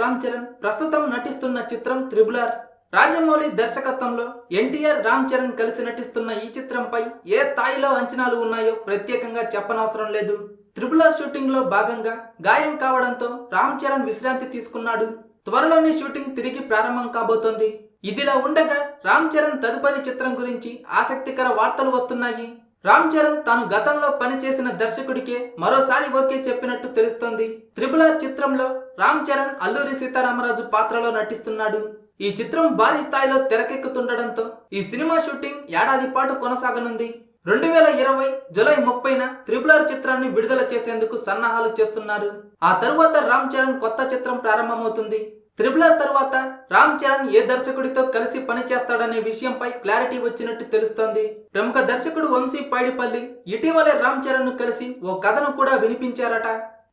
రామ్ చరణ్ ప్రస్తుతం నటిస్తున్న చిత్రం త్రిబులర్. రాజమౌళి దర్శకత్వంలో ఎన్టీఆర్ రామ్ చరణ్ కలిసి నటిస్తున్న ఈ చిత్రంపై ఏ స్థాయిలో అంచనాలు ఉన్నాయో ప్రత్యేకంగా చెప్పనవసరం లేదు. త్రిబులర్ షూటింగ్లో భాగంగా గాయం కావడంతో రామ్ చరణ్ విశ్రాంతి తీసుకున్నాడు. త్వరలోనే షూటింగ్ తిరిగి ప్రారంభం కాబోతోంది. ఇదిలా ఉండగా రామ్ చరణ్ తదుపరి చిత్రం గురించి ఆసక్తికర వార్తలు వస్తున్నాయి. రామ్ చరణ్ తాను గతంలో పనిచేసిన దర్శకుడికే మరోసారి ఓకే చెప్పినట్టు తెలుస్తోంది. త్రిబులర్ చిత్రంలో రామ్ చరణ్ అల్లూరి సీతారామరాజు పాత్రలో నటిస్తున్నాడు. ఈ చిత్రం భారీ స్థాయిలో తెరకెక్కుతుండటంతో ఈ సినిమా షూటింగ్ ఏడాది పాటు కొనసాగనుంది. రెండు వేల ఇరవై జులై ముప్పైన త్రిబులర్ చిత్రాన్ని విడుదల చేసేందుకు సన్నాహాలు చేస్తున్నారు. ఆ తరువాత రామ్ చరణ్ కొత్త చిత్రం ప్రారంభమవుతుంది. త్రిబులర్ తర్వాత రామ్ చరణ్ ఏ దర్శకుడితో కలిసి పనిచేస్తాడనే విషయంపై క్లారిటీ వచ్చినట్టు తెలుస్తోంది. ప్రముఖ దర్శకుడు వంశీ పైడిపల్లి ఇటీవలే రామ్ చరణ్ను కలిసి ఓ కథను కూడా వినిపించారట.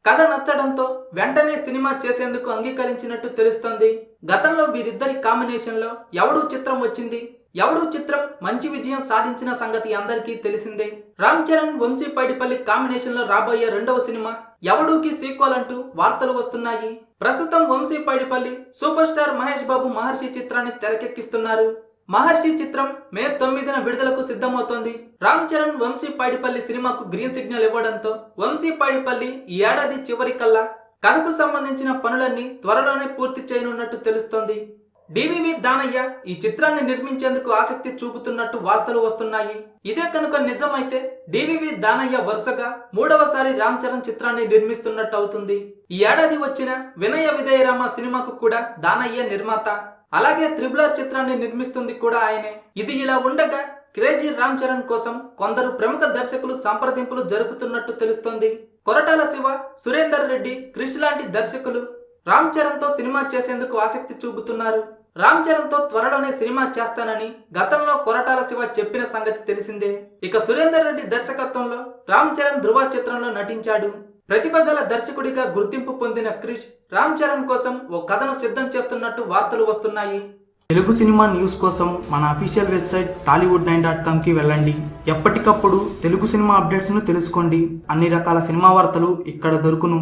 కథ నచ్చడంతో వెంటనే సినిమా చేసేందుకు అంగీకరించినట్టు తెలుస్తోంది. గతంలో వీరిద్దరి కాంబినేషన్లో ఎవడూ చిత్రం వచ్చింది? ఎవడు చిత్రం మంచి విజయం సాధించిన సంగతి అందరికీ తెలిసిందే. రామ్ చరణ్ వంశీ పైడిపల్లి కాంబినేషన్లో రాబోయే రెండవ సినిమా ఎవడూకి సీక్వల్ అంటూ వార్తలు వస్తున్నాయి. ప్రస్తుతం వంశీ పైడిపల్లి సూపర్ స్టార్ మహేష్ బాబు మహర్షి చిత్రాన్ని తెరకెక్కిస్తున్నారు. మహర్షి చిత్రం మే తొమ్మిదిన విడుదలకు సిద్ధమవుతోంది. రామ్ చరణ్ వంశీ పైడిపల్లి సినిమాకు గ్రీన్ సిగ్నల్ ఇవ్వడంతో వంశీ పైడిపల్లి ఈ ఏడాది చివరి కల్లా కథకు సంబంధించిన పనులన్నీ త్వరలోనే పూర్తి చేయనున్నట్టు తెలుస్తోంది. డివివి దానయ్య ఈ చిత్రాన్ని నిర్మించేందుకు ఆసక్తి చూపుతున్నట్టు వార్తలు వస్తున్నాయి. ఇదే కనుక నిజమైతే డివివి దానయ్య వరుసగా మూడవసారి రామ్ చరణ్ చిత్రాన్ని నిర్మిస్తున్నట్టు అవుతుంది. ఈ ఏడాది వచ్చిన వినయ విధేయరామ సినిమాకు కూడా దానయ్య నిర్మాత. అలాగే త్రిబులర్ చిత్రాన్ని నిర్మిస్తుంది కూడా ఆయనే. ఇది ఇలా ఉండగా క్రేజీ రామ్ చరణ్ కోసం కొందరు ప్రముఖ దర్శకులు సంప్రదింపులు జరుపుతున్నట్టు తెలుస్తోంది. కొరటాల శివ సురేందర్ రెడ్డి క్రిష్ లాంటి దర్శకులు రామ్ చరణ్తో సినిమా చేసేందుకు ఆసక్తి చూపుతున్నారు. రామ్ చరణ్తో త్వరలోనే సినిమా చేస్తానని గతంలో కొరటాల శివ చెప్పిన సంగతి తెలిసిందే. ఇక సురేందర్ రెడ్డి దర్శకత్వంలో రామ్ చరణ్ ధృవ చిత్రంలో నటించాడు. ప్రతిభ గల దర్శకుడిగా గుర్తింపు పొందిన క్రిష్ రామ్ చరణ్ కోసం ఓ కథను సిద్ధం చేస్తున్నట్టు వార్తలు వస్తున్నాయి. తెలుగు సినిమా న్యూస్ కోసం మన official website Tollywood nine dot కామ్కి వెళ్ళండి. ఎప్పటికప్పుడు తెలుగు సినిమా అప్డేట్స్ను తెలుసుకోండి. అన్ని రకాల సినిమా వార్తలు ఇక్కడ దొరుకును.